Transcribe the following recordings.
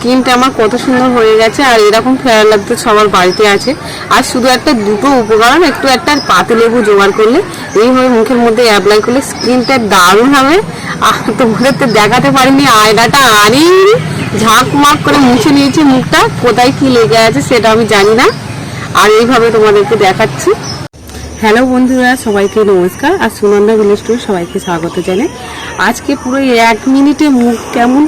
স্কিনটা আমার কত সুন্দর হয়ে গেছে, আর এরকম ফেয়ার লাগতো সবার বাড়িতে আছে। আর শুধু একটা দুটো উপকরণ, একটু একটা পাতি লেবু জোগাড় করলে, এইভাবে মুখের মধ্যে অ্যাপ্লাই করলে স্কিনটা দারুণ হবে। আর তোমাদের তো দেখাতে পারিনি আয়নাটা আনি ঝাঁক মাক করে মুছে নিয়েছি মুখটা, কোথায় কি লেগে আছে সেটা আমি জানি না। আর এইভাবে তোমাদেরকে দেখাচ্ছি। হ্যালো বন্ধুরা, সবাইকে নমস্কার, আর সুনন্দা ভিলেজ টুর সবাইকে স্বাগত জানাই। আজকে পুরো এক মিনিটে মুখ কেমন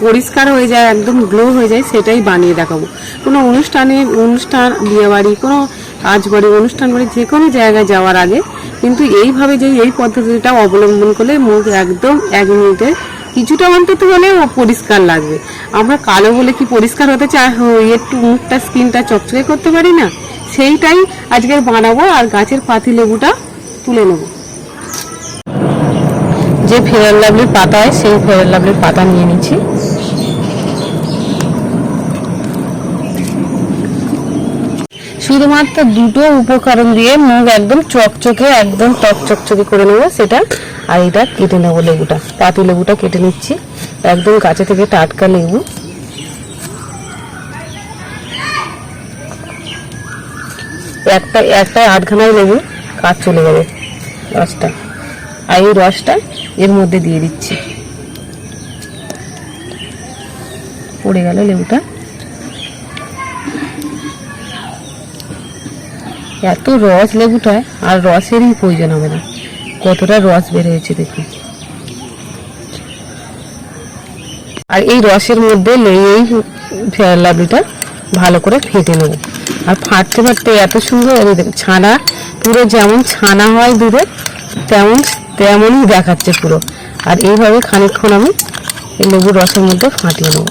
পরিষ্কার হয়ে যায়, একদম গ্লো হয়ে যায়, সেটাই বানিয়ে দেখাবো। কোনো অনুষ্ঠানে, অনুষ্ঠান, বিয়েবাড়ি, কোনো কাজ বাড়ি অনুষ্ঠান বাড়ি, যে কোনো জায়গায় যাওয়ার আগে কিন্তু এইভাবে যে এই পদ্ধতিটা অবলম্বন করলে মুখ একদম এক মিনিটে কিছুটা অন্তত হলেও পরিষ্কার লাগবে। আমরা কালো বলে কি পরিষ্কার হতে চাই? একটু মুখটা, স্কিনটা চকচকে করতে পারি না? সেইটাই আজকে বানাবো আর গাছের পাতি লেবুটা তুলে নেব। যে ফেয়ার লাভলির পাতা হয়, সেই ফেয়ার লাভলির পাতা নিয়ে নিচ্ছি। শুধুমাত্র দুটো উপকরণ দিয়ে মুখ একদম চকচকে, একদম টক চকচকে করে নেব সেটা। আর এটা কেটে নেব লেবুটা, পাতি লেবুটা কেটে নিচ্ছি। একদম গাছে থেকে টাটকা লেবু। একটা একটা আধখানায় লেবু কাজ চলে যাবে রসটা আর এই রসটা এর মধ্যে দিয়ে দিচ্ছি। পড়ে গেল লেবুটা। এত রস লেবুটায় আর রসেরই প্রয়োজন হবে না। কতটা রস বের হয়েছে দেখুন। আর এই রসের মধ্যে লে- এই ফেয়ার লাভলিটা ভালো করে ফেটে নেব। আর ফাটতে ফাটতে এত সুন্দর ছানা, পুরো যেমন ছানা হয় দুধে তেমন তেমনই দেখাচ্ছে পুরো। আর এইভাবে খানিক্ষণ আমি লেবুর রসের মধ্যে ফাটিয়ে নেব।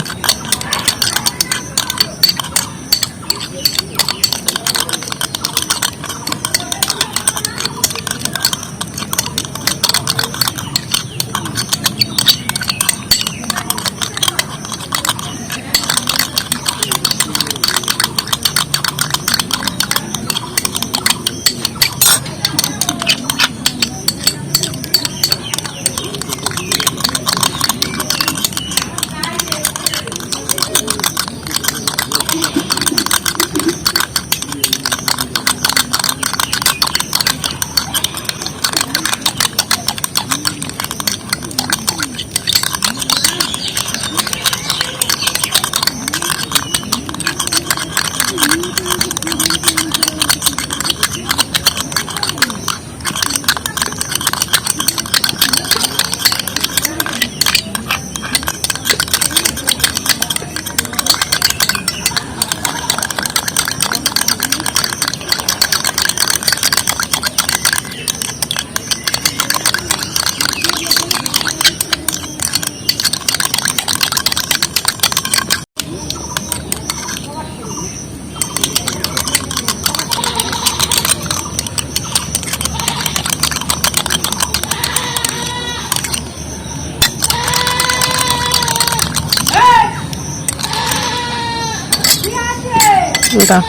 ওটা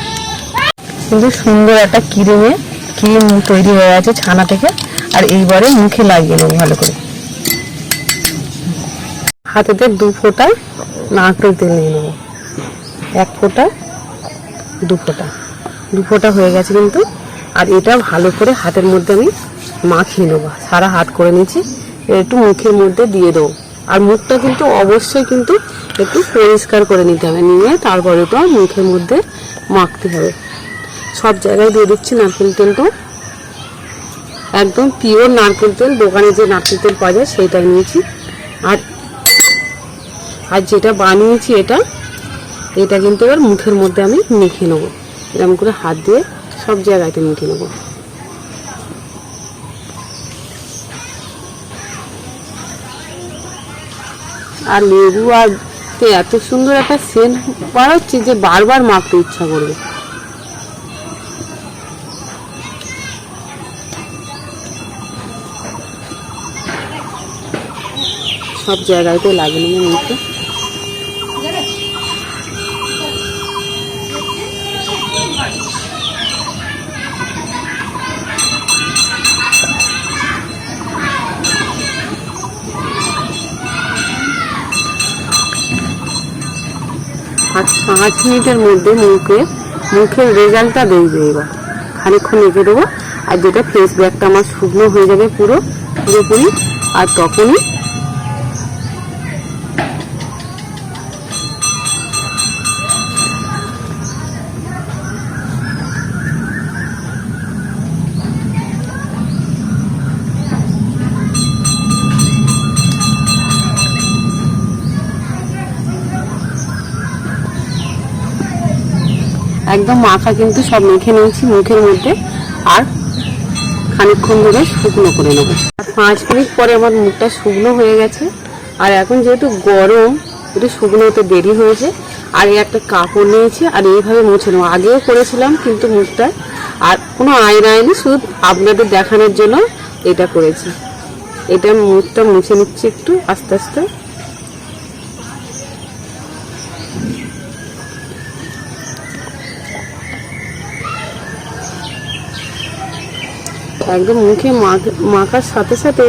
কিন্তু সুন্দর একটা ক্রিমে ক্রিম তৈরি হয়ে আছে ছানা থেকে। আর এইবারে মুখে লাগিয়ে নেব ভালো করে। হাতেতে দু ফোঁটা নারকেল তেল নিয়ে নেব। এক ফোঁটা, দু ফোঁটা। দু ফোঁটা হয়ে গেছে কিন্তু। আর এটা ভালো করে হাতের মধ্যে আমি মাখিয়ে নেব। সারা হাত করে নিয়েছি। একটু মুখের মধ্যে দিয়ে দেবো। আর মুখটা কিন্তু অবশ্যই কিন্তু একটু পরিষ্কার করে নিতে হবে। নিয়ে তারপরে তো মুখের মধ্যে মাখতে হবে। সব জায়গায় দিয়ে দিচ্ছি নারকেল তেলটা একদম পিওর নারকেল তেল, দোকানে যে নারকেল তেল পাওয়া যায় সেইটাই নিয়েছি। আর আর যেটা বানিয়েছি এটা এটা কিন্তু এবার মুখের মধ্যে আমি মেখে নেব। এরকম করে হাত দিয়ে সব জায়গাতে মেখে নেব। আর লেবু আর তে এত সুন্দর একটা সেন্ট বার হচ্ছে যে বারবার মাখতে ইচ্ছা করবে। সব জায়গায় লাগে লাগেনি মুখে আর পাঁচ মিনিটের মধ্যে মুখে, মুখের রেজাল্টটা দেখবে এবার। খানিকক্ষণ রেখে দেবো, আর যেটা ফেস ব্যাগটা আমার শুকনো হয়ে যাবে পুরো, পুরোপুরি, আর তখনই একদম মাথা কিন্তু সব মেখে নিয়েছি মুখের মধ্যে। আর খানিকক্ষণ ধরে শুকনো করে নেব। পাঁচ মিনিট পরে আমার মুখটা শুকনো হয়ে গেছে। আর এখন যেহেতু গরম, একটু শুকনো হতে দেরি হয়েছে, আর একটা কাপড় নিয়েছি, আর এইভাবে মুছে নেব। আগেও করেছিলাম, কিন্তু মুখটা আর কোনো আয়না আয়নি, শুধু আপনাদের দেখানোর জন্য এটা করেছি। এটা মুখটা মুছে নিচ্ছি একটু, আস্তে আস্তে। একদম মুখে মাখ- মাখার সাথে সাথে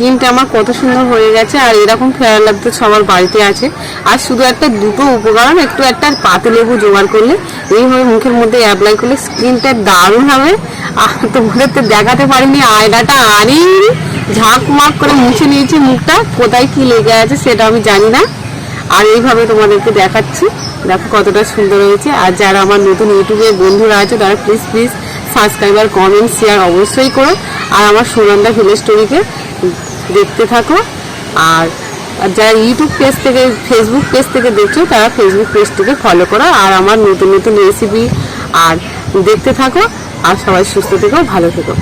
স্কিনটা আমার কত সুন্দর হয়ে গেছে, আর এরকম ফেয়ার লাগতো সবার বাড়িতে আছে। আর শুধু একটা দুটো উপকরণ একটু একটা পাতিলেবু জোগাড় করলে, এইভাবে মুখের মধ্যে অ্যাপ্লাই করলে স্কিনটা দারুণ হবে। আর তোমাদের তো দেখাতে পারিনি, আয়নাটা আনি ঝাঁক মাক করে মুছে নিয়েছি মুখটা। কোথায় কি লেগে আছে সেটা আমি জানি না। আর এইভাবে তোমাদেরকে দেখাচ্ছি। দেখো কতটা সুন্দর হয়েছে। আর যারা আমার নতুন ইউটিউবে বন্ধুরা আছে, তারা please please subscriber comment share অবশ্যই করো। আর আমার সুনন্দা ভিলেজ স্টোরিকে দেখতে থাকো। আর যারা ইউটিউব পেজ থেকে ফেসবুক পেজ থেকে দেখছ, তারা ফেসবুক পেজটিকে ফলো করো। আর আমার নতুন নতুন রেসিপি আর দেখতে থাকো। আর সবাই সুস্থ থেকো, ভালো থেকো।